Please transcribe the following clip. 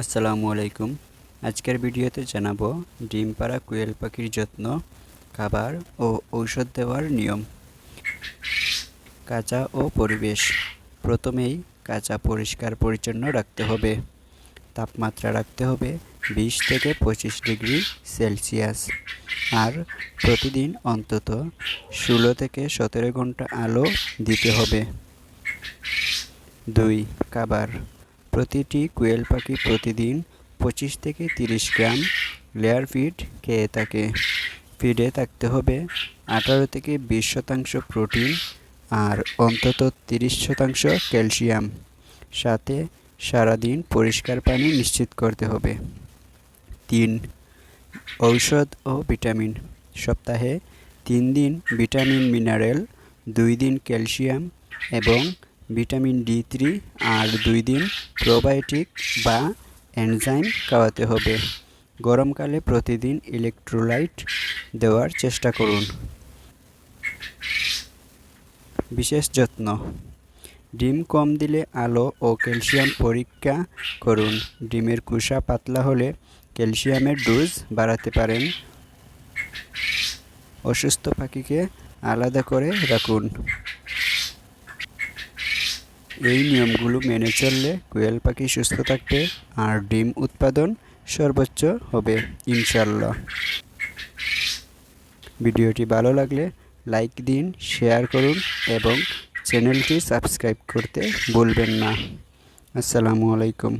আসসালামু আলাইকুম। আজকের ভিডিওতে জানাব ডিম পাড়া কোয়েল পাখির যত্ন, খাবার ও ঔষধ দেওয়ার নিয়ম। কাঁচা ও পরিবেশ। প্রথমেই কাঁচা পরিষ্কার পরিচ্ছন্ন রাখতে হবে। তাপমাত্রা রাখতে হবে বিশ থেকে পঁচিশ ডিগ্রি সেলসিয়াস। আর প্রতিদিন অন্তত ষোলো থেকে সতেরো ঘণ্টা আলো দিতে হবে। দুই, খাবার। প্রতিটি কোয়েল পাখি প্রতিদিন পঁচিশ থেকে তিরিশ গ্রাম লেয়ার ফিড খেয়ে থাকে। ফিডে থাকতে হবে আঠারো থেকে বিশ শতাংশ প্রোটিন আর অন্তত তিরিশ শতাংশ ক্যালসিয়াম। সাথে সারাদিন পরিষ্কার পানি নিশ্চিত করতে হবে। তিন, ঔষধ ও ভিটামিন। সপ্তাহে তিন দিন ভিটামিন, মিনারেল, দুই দিন ক্যালসিয়াম এবং ভিটামিন ডি থ্রি আর দুই দিন প্রোবায়োটিক বা এনজাইম খাওয়াতে হবে। গরমকালে প্রতিদিন ইলেকট্রোলাইট দেওয়ার চেষ্টা করুন। বিশেষ যত্ন। ডিম কম দিলে আলো ও ক্যালসিয়াম পরীক্ষা করুন। ডিমের কুসা পাতলা হলে ক্যালসিয়ামের ডোজ বাড়াতে পারেন। অসুস্থ পাখিকে আলাদা করে রাখুন। এই নিয়মগুলো মেনে চললে কোয়েল পাখি সুস্থ থাকবে আর ডিম উৎপাদন সর্বোচ্চ হবে ইনশাল্লাহ ভিডিওটি ভালো লাগলে লাইক দিন, শেয়ার করুন এবং চ্যানেলটি সাবস্ক্রাইব করতে ভুলবেন না। আসসালামু আলাইকুম।